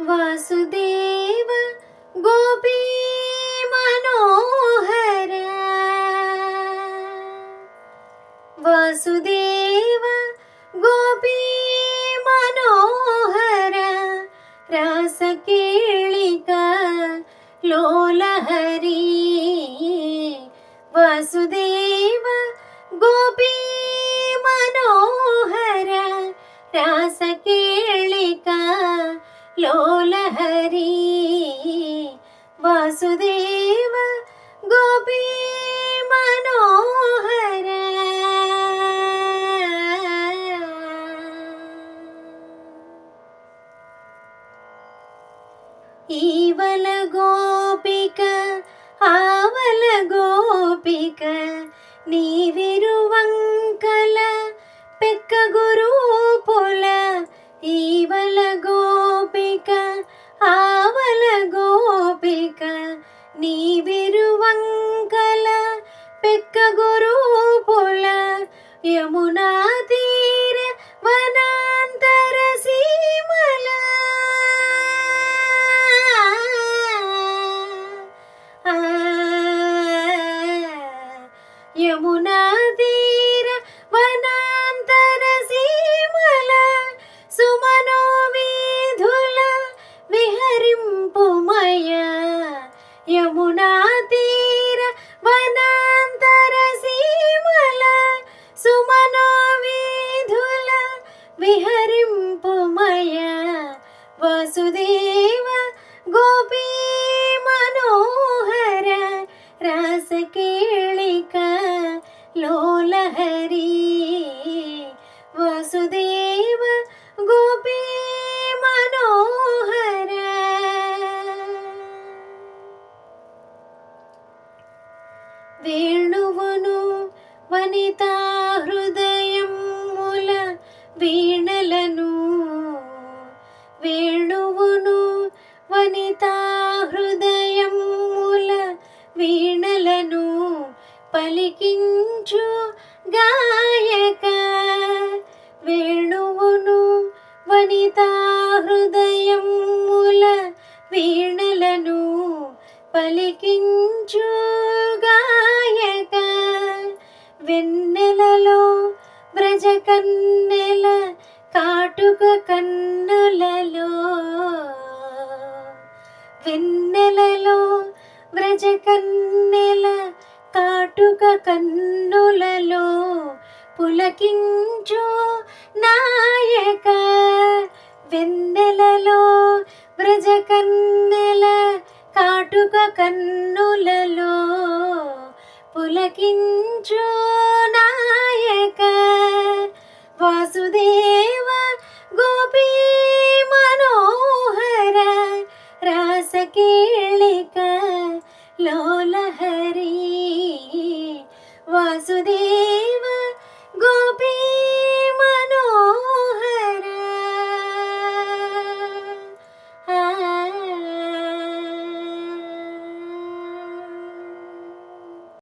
वासुदेव गोपी मनोहर। वासुदेव गोपी मनोहर रासकेळिका लोलहरी। वासुदेव गोपी मनोहर रासकेळिका ലോലഹരി. വാസുദേവ ഗോപി മനോഹര. ഈവല ഗോപിക ആവല ഗോപിക നീവി యమునా తీర వనాంతర సీమల. యమునా తీర വാസുദേവ ഗോപി മനോഹര രാസകേളിക ലോലഹരി. വാസുദേവ ഗോപി മനോഹര. വേണുവനു വനിതാ ഹൃദയം മുല വീണలను పలికించు గాయక వేణువును వనితా హృదయముల వీణలను పలికించు గాయక వెన్నెలలో వ్రజ కన్నెల కాటుక కన్నులలో వెన్నెలలో వ్రజ కన్నెల కాటుక కన్నులలో పులకించు నాయక వెన్నెలలో వ్రజ కన్నెల కాటుక కన్నులలో పులకించు నాయక. వాసుదేవ గోపీ మనోహర రాసకే വാസുദേ